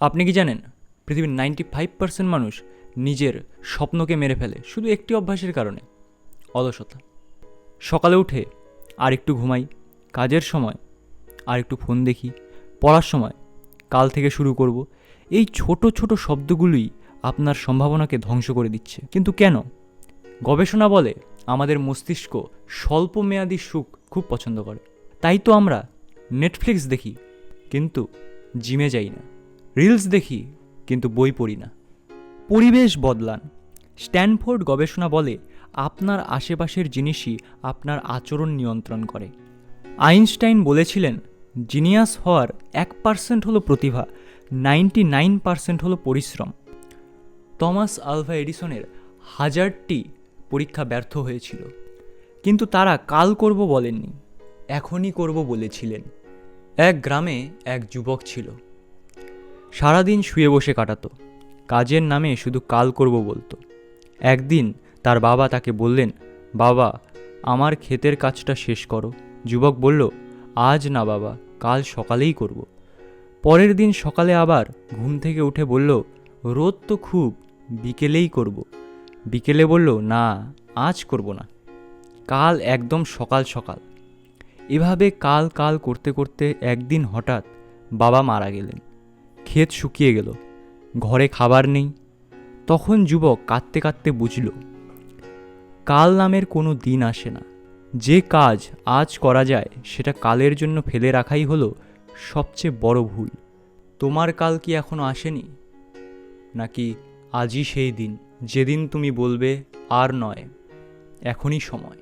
আপনি কি জানেন, পৃথিবীর নাইনটি ফাইভ পার্সেন্ট মানুষ নিজের স্বপ্নকে মেরে ফেলে শুধু একটি অভ্যাসের কারণে, অলসতা। সকালে উঠে আর একটু ঘুমাই, কাজের সময় আর একটু ফোন দেখি, পড়ার সময় কাল থেকে শুরু করব, এই ছোট ছোট শব্দগুলোই আপনার সম্ভাবনাকে ধ্বংস করে দিচ্ছে। কিন্তু কেন? গবেষণা বলে আমাদের মস্তিষ্ক স্বল্পমেয়াদী সুখ খুব পছন্দ করে। তাই তো আমরা নেটফ্লিক্স দেখি, কিন্তু জিমে যাই না। রিলস দেখি, কিন্তু বই পড়ি না। পরিবেশ বদলান। স্ট্যানফোর্ড গবেষণা বলে, আপনার আশেপাশের জিনিসই আপনার আচরণ নিয়ন্ত্রণ করে। আইনস্টাইন বলেছিলেন, জিনিয়াস হওয়ার এক পার্সেন্ট হলো প্রতিভা, নাইনটি নাইন পার্সেন্ট হলো পরিশ্রম। টমাস আলভা এডিসনের হাজারটি পরীক্ষা ব্যর্থ হয়েছিল। কিন্তু তারা কাল করব বলেননি, এখনই করব বলেছিলেন। এক গ্রামে এক যুবক ছিল। সারাদিন শুয়ে বসে কাটাতো। কাজের নামে শুধু কাল করব বলতো। একদিন তার বাবা তাকে বললেন, বাবা, আমার ক্ষেতের কাজটা শেষ করো। যুবক বলল, আজ না বাবা, কাল সকালেই করব। পরের দিন সকালে আবার ঘুম থেকে উঠে বলল, রোদ তো খুব, বিকেলেই করব। বিকেলে বলল, না, আজ করব না। কাল একদম সকাল সকাল। এভাবে কাল কাল করতে করতে একদিন হঠাৎ বাবা মারা গেলেন। ক্ষেত শুকিয়ে গেল। ঘরে খাবার নেই। তখন যুবক কাঁদতে কাঁদতে বুঝল, কাল নামের কোনো দিন আসে না। যে কাজ আজ করা যায়, সেটা কালের জন্য ফেলে রাখাই হলো সবচেয়ে বড় ভুল। তোমার কাল কি এখনও আসেনি? নাকি আজই সেই দিন, যেদিন তুমি বলবে আর নয়, এখনই সময়।